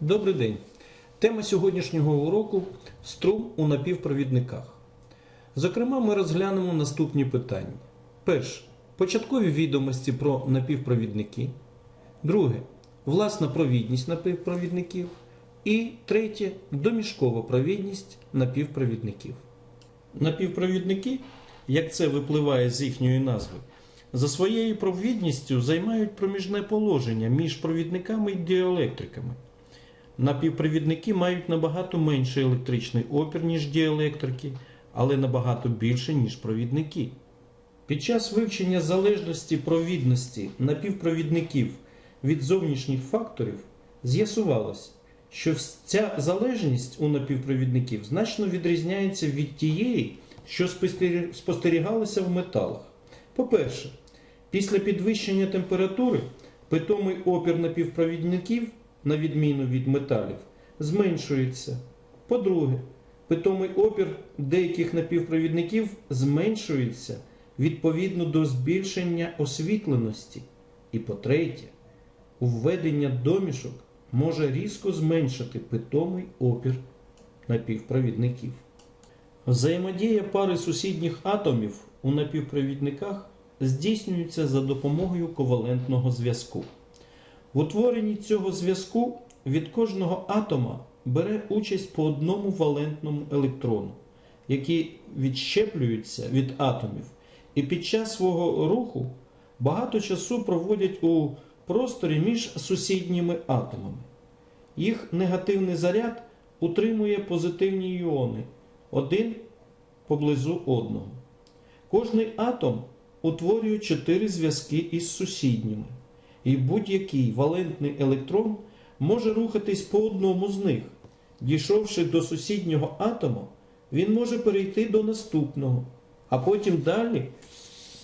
Добрий день. Тема сьогоднішнього уроку струм у напівпровідниках. Зокрема, ми розглянемо наступні питання. Перше. Початкові відомості про напівпровідники. Друге. Власна провідність напівпровідників. І третє домішкова провідність напівпровідників. Напівпровідники, як це випливає з їхньої назви, за своєю провідністю займають проміжне положення між провідниками і діелектриками. Напівпровідники мають набагато менший електричний опір, ніж діелектрики, але набагато більше, ніж провідники. Під час вивчення залежності провідності напівпровідників від зовнішніх факторів з'ясувалось, що ця залежність у напівпровідників значно відрізняється від тієї, що спостері- спостерігалося в металах. По-перше, після підвищення температури питомий опір напівпровідників, на відміну від металів, зменшується. По-друге, питомий опір деяких напівпровідників зменшується відповідно до збільшення освітленості. І по-третє, введення домішок може різко зменшити питомий опір напівпровідників. Взаємодія пари сусідніх атомів у напівпровідниках здійснюється за допомогою ковалентного зв'язку. В утворенні цього зв'язку від кожного атома бере участь по одному валентному електрону, які відщеплюються від атомів, і під час свого руху багато часу проводять у просторі між сусідніми атомами. Їх негативний заряд утримує позитивні іони один поблизу одного. Кожний атом утворює чотири зв'язки із сусідніми, і будь-який валентний електрон може рухатись по одному з них. Дійшовши до сусіднього атома, він може перейти до наступного, а потім далі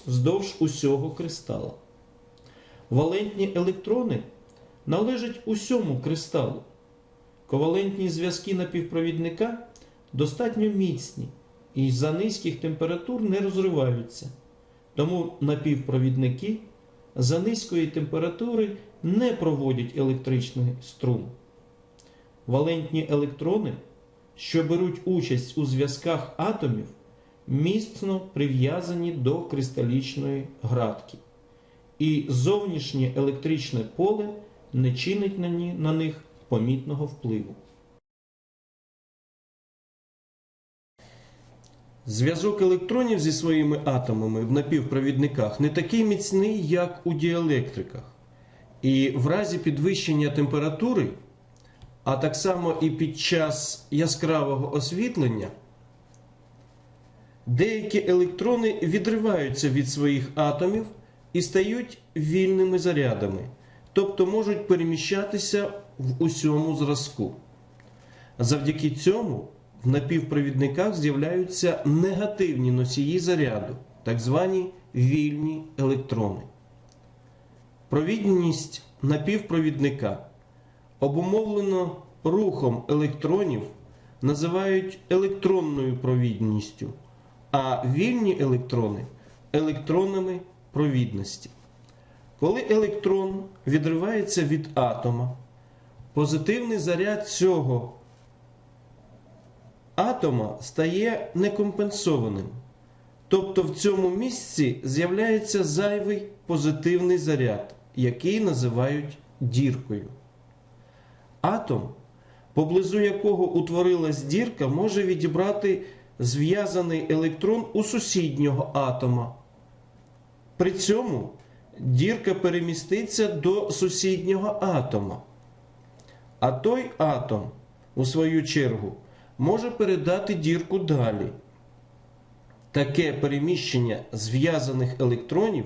вздовж усього кристала. Валентні електрони належать усьому кристалу. Ковалентні зв'язки напівпровідника достатньо міцні і за низьких температур не розриваються. Тому напівпровідники за низької температури не проводять електричний струм. Валентні електрони, що беруть участь у зв'язках атомів, міцно прив'язані до кристалічної градки, і зовнішнє електричне поле не чинить на них помітного впливу. Зв'язок електронів зі своїми атомами в напівпровідниках не такий міцний, як у діелектриках. І в разі підвищення температури, а так само і під час яскравого освітлення, деякі електрони відриваються від своїх атомів і стають вільними зарядами, тобто можуть переміщатися в усьому зразку. Завдяки цьому в напівпровідниках з'являються негативні носії заряду, так звані вільні електрони. Провідність напівпровідника обумовлено рухом електронів називають електронною провідністю, а вільні електрони електронами провідності. Коли електрон відривається від атома, позитивний заряд цього атома стає некомпенсованим. Тобто в цьому місці з'являється зайвий позитивний заряд, який називають діркою. Атом, поблизу якого утворилась дірка, може відібрати зв'язаний електрон у сусіднього атома. При цьому дірка переміститься до сусіднього атома. А той атом, у свою чергу, може передати дірку далі. Таке переміщення зв'язаних електронів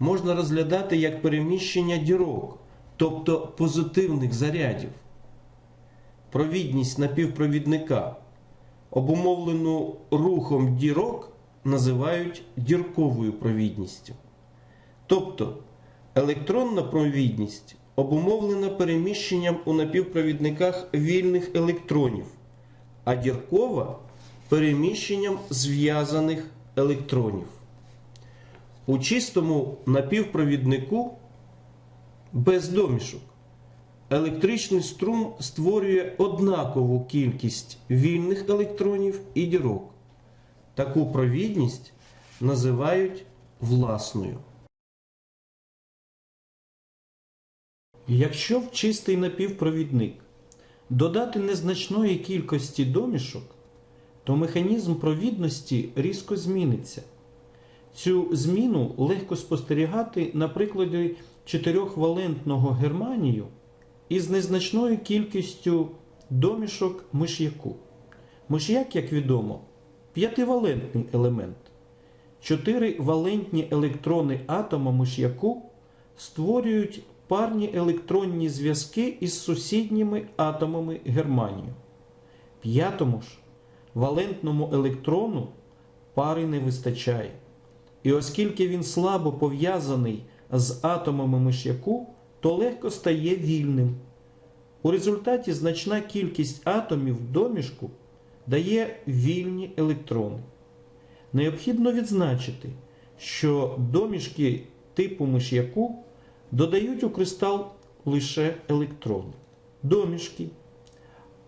можна розглядати як переміщення дірок, тобто позитивних зарядів. Провідність напівпровідника, обумовлену рухом дірок, називають дірковою провідністю. Тобто електронна провідність обумовлена переміщенням у напівпровідниках вільних електронів, а діркова переміщенням зв'язаних електронів. У чистому напівпровіднику без домішок електричний струм створює однакову кількість вільних електронів і дірок. Таку провідність називають власною. Якщо в чистий напівпровідник додати незначної кількості домішок, то механізм провідності різко зміниться. Цю зміну легко спостерігати на прикладі чотирьохвалентного германію із незначною кількістю домішок миш'яку. Миш'як, як відомо, п'ятивалентний елемент. Чотири валентні електрони атома миш'яку створюють парні електронні зв'язки із сусідніми атомами германію. П'ятому ж валентному електрону пари не вистачає. І оскільки він слабо пов'язаний з атомами миш'яку, то легко стає вільним. У результаті значна кількість атомів в домішку дає вільні електрони. Необхідно відзначити, що домішки типу миш'яку додають у кристал лише електрони. Домішки,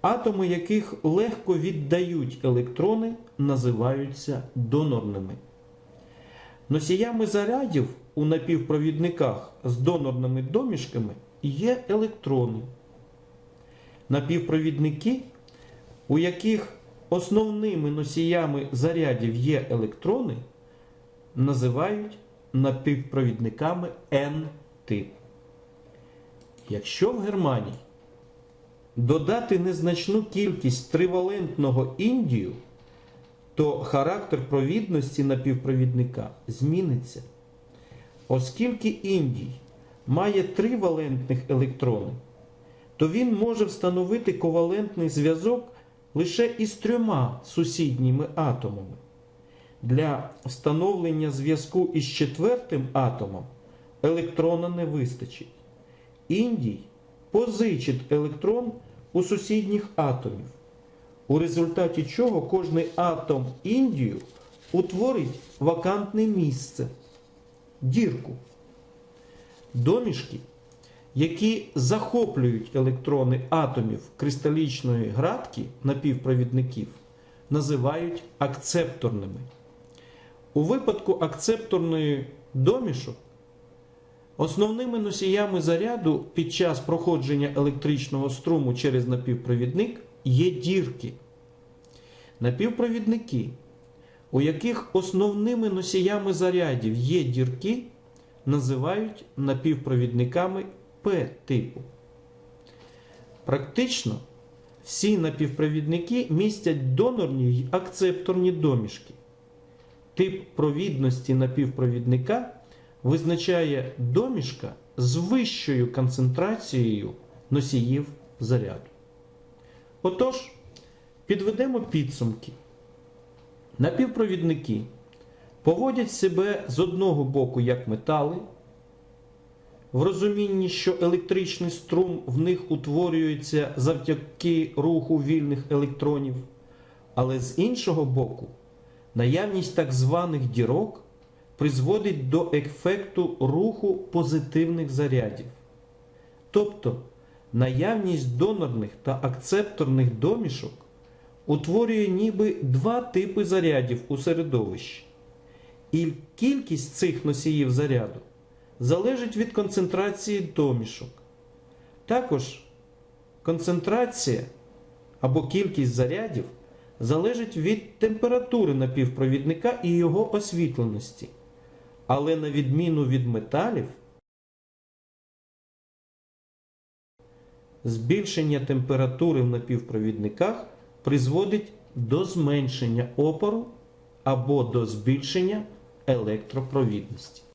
атоми яких легко віддають електрони, називаються донорними. Носіями зарядів у напівпровідниках з донорними домішками є електрони. Напівпровідники, у яких основними носіями зарядів є електрони, називають напівпровідниками N-типу. Якщо в Германії додати незначну кількість тривалентного індію, то характер провідності напівпровідника зміниться. Оскільки індій має три валентних електрони, то він може встановити ковалентний зв'язок лише із трьома сусідніми атомами. Для встановлення зв'язку із четвертим атомом електрона не вистачить. Індій позичить електрон у сусідніх атомів, у результаті чого кожний атом індію утворить вакантне місце дірку. Домішки, які захоплюють електрони атомів кристалічної градки напівпровідників, називають акцепторними. У випадку акцепторної домішок основними носіями заряду під час проходження електричного струму через напівпровідник є дірки. Напівпровідники, у яких основними носіями зарядів є дірки, називають напівпровідниками П-типу. Практично всі напівпровідники містять донорні й акцепторні домішки. Тип провідності напівпровідника визначає домішка з вищою концентрацією носіїв заряду. Отож, підведемо підсумки. Напівпровідники поводять себе з одного боку як метали, в розумінні, що електричний струм в них утворюється завдяки руху вільних електронів, але з іншого боку, наявність так званих дірок призводить до ефекту руху позитивних зарядів. Тобто наявність донорних та акцепторних домішок утворює ніби два типи зарядів у середовищі. І кількість цих носіїв заряду залежить від концентрації домішок. Також концентрація або кількість зарядів залежить від температури напівпровідника і його освітленості. Але на відміну від металів, збільшення температури в напівпровідниках призводить до зменшення опору або до збільшення електропровідності.